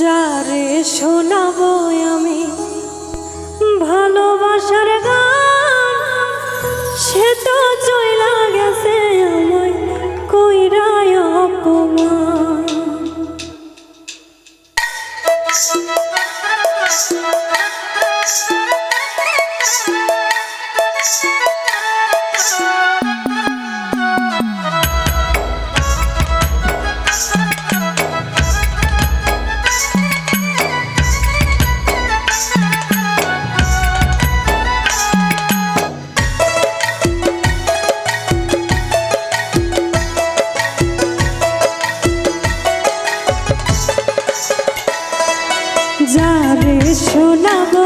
যারে শোনাবো আমি? love.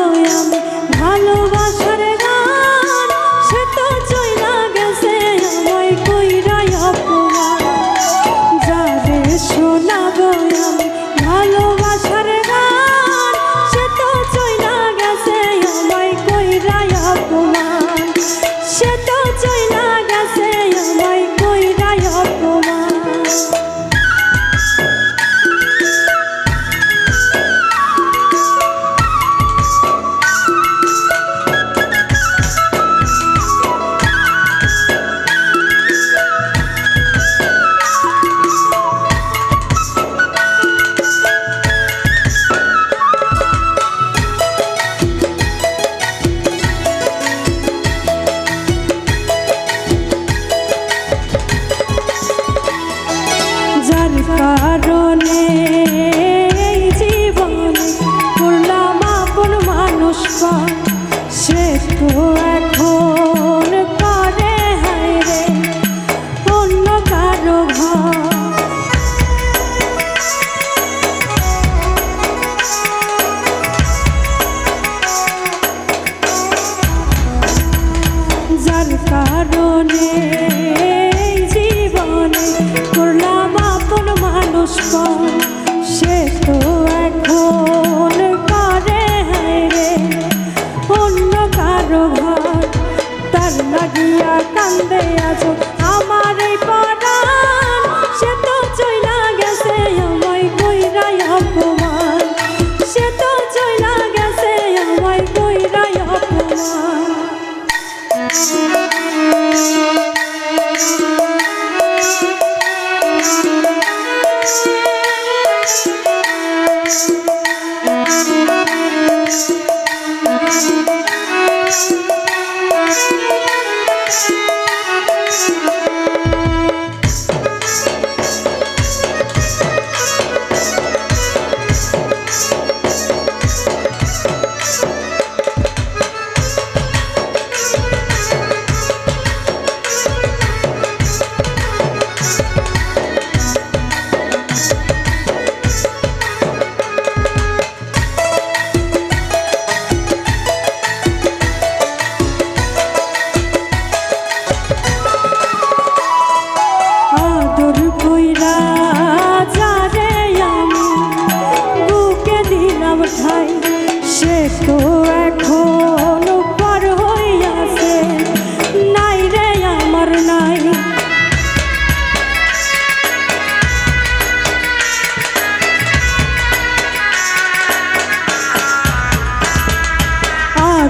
পুষ্প সে তো এখন করে রে। অন্য কারও ঘর তার লাগিয়া কান্দে আজ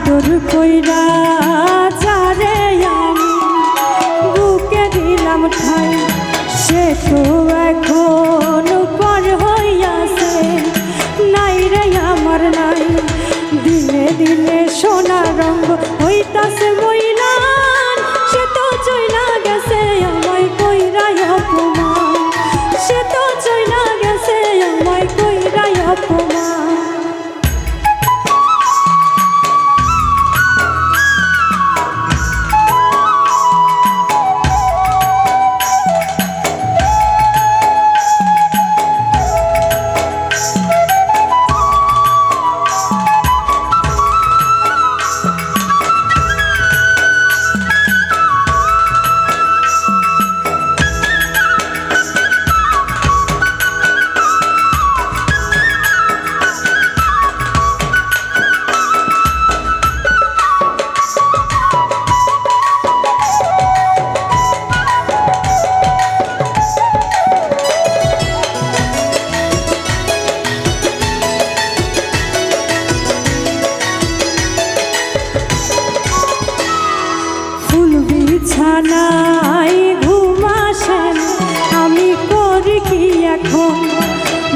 আদর কইরা চারে আমি। বুকে দিলাম ঠাই, সে তো এখন পর হইয়াছে। নাই রে আমার নাই, দিনে দিনে সোনা রঙ হইতাছে মহিলা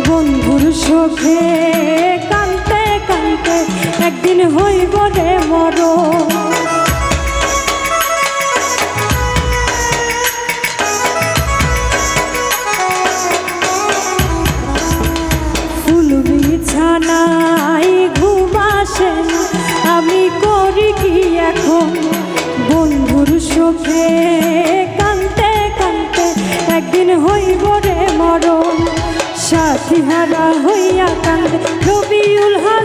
বন্ধুর সুখে কানতে কানতে একদিন হইব রে মর ফুল ঘুম আমি করি কি এখন? বন্ধুর সুখে হইয়া কান্দে। রবিউল হাসান